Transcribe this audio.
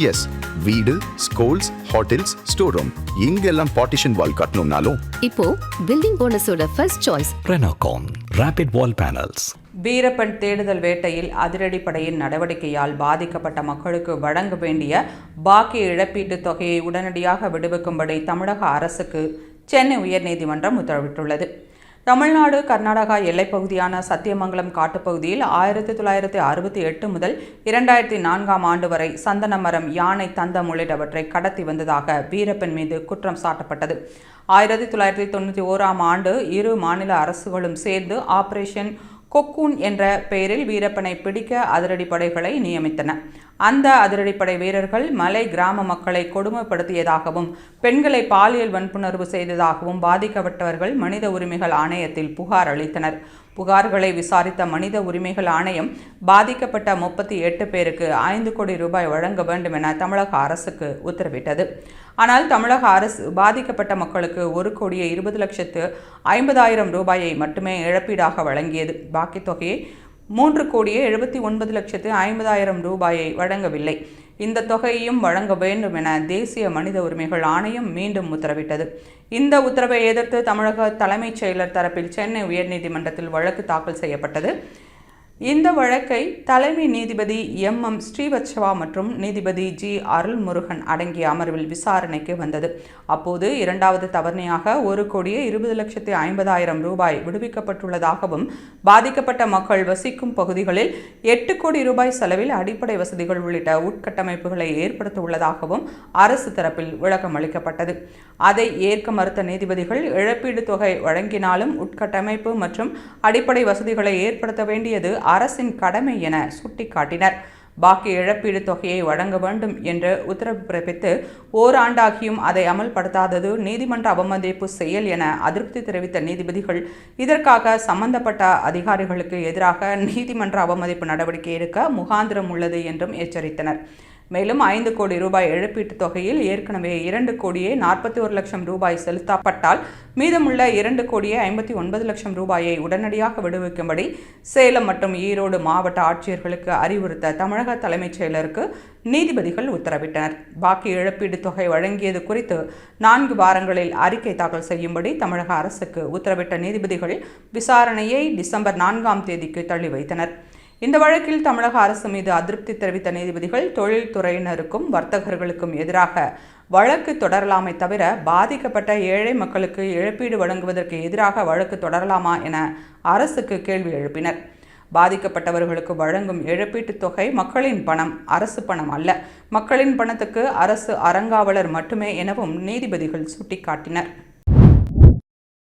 S வீடு schools hotels store room இங்கெல்லாம் partition wall கட்டணும்னாலும். இப்போ building போனஸோட first choice Renocon Rapid Wall Panels. Veerappan தேடுதல் வேட்டையில் அதிரடிப்படையின் நடவடிக்கையால் பாதிக்கப்பட்ட மக்களுக்கு வழங்க வேண்டிய பாக்கி இழப்பீட்டுத் தொகையை உடனடியாக விடுவிக்கும்படி தமிழக அரசுக்கு சென்னை உயர்நீதிமன்றம் உத்தரவிட்டுள்ளது. தமிழ்நாடு கர்நாடகா எல்லைப்பகுதியான சத்தியமங்கலம் காட்டுப்பகுதியில் ஆயிரத்தி தொள்ளாயிரத்தி அறுபத்தி எட்டு முதல் இரண்டாயிரத்தி நான்காம் ஆண்டு வரை சந்தன மரம் யானை தந்தம் உள்ளிட்டவற்றை கடத்தி வந்ததாக வீரப்பன் மீது குற்றம் சாட்டப்பட்டது. ஆயிரத்தி தொள்ளாயிரத்தி தொண்ணூற்றி ஓராம் ஆண்டு இரு மாநில அரசுகளும் சேர்ந்து ஆபரேஷன் கொக்கூன் என்ற பெயரில் வீரப்பனை பிடிக்க அதிரடிப்படைகளை நியமித்தன. அந்த அதிரடிப்படை வீரர்கள் மலை கிராம மக்களை கொடுமைப்படுத்தியதாகவும் பெண்களை பாலியல் வன்புணர்வு செய்ததாகவும் பாதிக்கப்பட்டவர்கள் மனித உரிமைகள் ஆணையத்தில் புகார் அளித்தனர். புகார்களை விசாரித்த மனித உரிமைகள் ஆணையம் பாதிக்கப்பட்ட முப்பத்தி எட்டு பேருக்கு ஐந்து கோடி ரூபாய் வழங்க வேண்டும் என தமிழக அரசுக்கு உத்தரவிட்டது. ஆனால் தமிழக அரசு பாதிக்கப்பட்ட மக்களுக்கு ஒரு கோடியே இருபது லட்சத்து ஐம்பதாயிரம் ரூபாயை மட்டுமே இழப்பீடாக வழங்கியது. பாக்கி தொகையை மூன்று கோடியே எழுபத்தி ஒன்பது லட்சத்து ஐம்பதாயிரம் ரூபாயை வழங்கவில்லை. இந்த தொகையையும் வழங்க வேண்டும் என தேசிய மனித உரிமைகள் ஆணையம் மீண்டும் உத்தரவிட்டது. இந்த உத்தரவை எதிர்த்து தமிழக தலைமைச் செயலர் தரப்பில் சென்னை உயர்நீதிமன்றத்தில் வழக்கு தாக்கல் செய்யப்பட்டது. இந்த வழக்கை தலைமை நீதிபதி எம். எம். ஸ்ரீவத்சவா மற்றும் நீதிபதி ஜி. அருள்முருகன் அடங்கிய அமர்வில் விசாரணைக்கு வந்தது. அப்போது இரண்டாவது தவணையாக ஒரு கோடியே இருபது லட்சத்தி ஐம்பதாயிரம் ரூபாய் விடுவிக்கப்பட்டுள்ளதாகவும் பாதிக்கப்பட்ட மக்கள் வசிக்கும் பகுதிகளில் எட்டு கோடி ரூபாய் செலவில் அடிப்படை வசதிகள் உள்ளிட்ட உட்கட்டமைப்புகளை ஏற்படுத்த உள்ளதாகவும் அரசு தரப்பில் விளக்கம் அளிக்கப்பட்டது. அதை ஏற்க மறுத்த நீதிபதிகள் இழப்பீடு தொகை வழங்கினாலும் உட்கட்டமைப்பு மற்றும் அடிப்படை வசதிகளை ஏற்படுத்த வேண்டியது அரசின் கடமை என சுட்டிக்காட்டினர். பாக்கி இழப்பீடு தொகையை வழங்க வேண்டும் என்று உத்தரவு பிறப்பித்து ஓராண்டாகியும் அதை அமல்படுத்தாதது நீதிமன்ற அவமதிப்பு செயல் என அதிருப்தி தெரிவித்த நீதிபதிகள் இதற்காக சம்பந்தப்பட்ட அதிகாரிகளுக்கு எதிராக நீதிமன்ற அவமதிப்பு நடவடிக்கை எடுக்க முகாந்திரம் உள்ளது என்றும் எச்சரித்தனர். மேலும் ஐந்து கோடி ரூபாய் இழப்பீட்டுத் தொகையில் ஏற்கனவே இரண்டு கோடியே நாற்பத்தி ஒரு லட்சம் ரூபாய் செலுத்தப்பட்டால் மீதமுள்ள இரண்டு கோடியே ஐம்பத்தி ஒன்பது லட்சம் ரூபாயை உடனடியாக விடுவிக்கும்படி சேலம் மற்றும் ஈரோடு மாவட்ட ஆட்சியர்களுக்கு அறிவுறுத்த தமிழக தலைமைச் செயலருக்கு நீதிபதிகள் உத்தரவிட்டனர். பாக்கி இழப்பீடு தொகை வழங்கியது குறித்து நான்கு வாரங்களில் அறிக்கை தாக்கல் செய்யும்படி தமிழக அரசுக்கு உத்தரவிட்ட நீதிபதிகள் விசாரணையை டிசம்பர் நான்காம் தேதிக்கு தள்ளி வைத்தனர். இந்த வழக்கில் தமிழக அரசு மீது அதிருப்தி தெரிவித்த நீதிபதிகள் தொழில்துறையினருக்கும் வர்த்தகர்களுக்கும் எதிராக வழக்கு தொடரலாமே தவிர பாதிக்கப்பட்ட ஏழை மக்களுக்கு இழப்பீடு வழங்குவதற்கு எதிராக வழக்கு தொடரலாமா என அரசுக்கு கேள்வி எழுப்பினர். பாதிக்கப்பட்டவர்களுக்கு வழங்கும் இழப்பீட்டுத் தொகை மக்களின் பணம் அரசு பணம் அல்ல. மக்களின் பணத்துக்கு அரசு அறங்காவலர் மட்டுமே எனவும் நீதிபதிகள் சுட்டிக்காட்டினர்.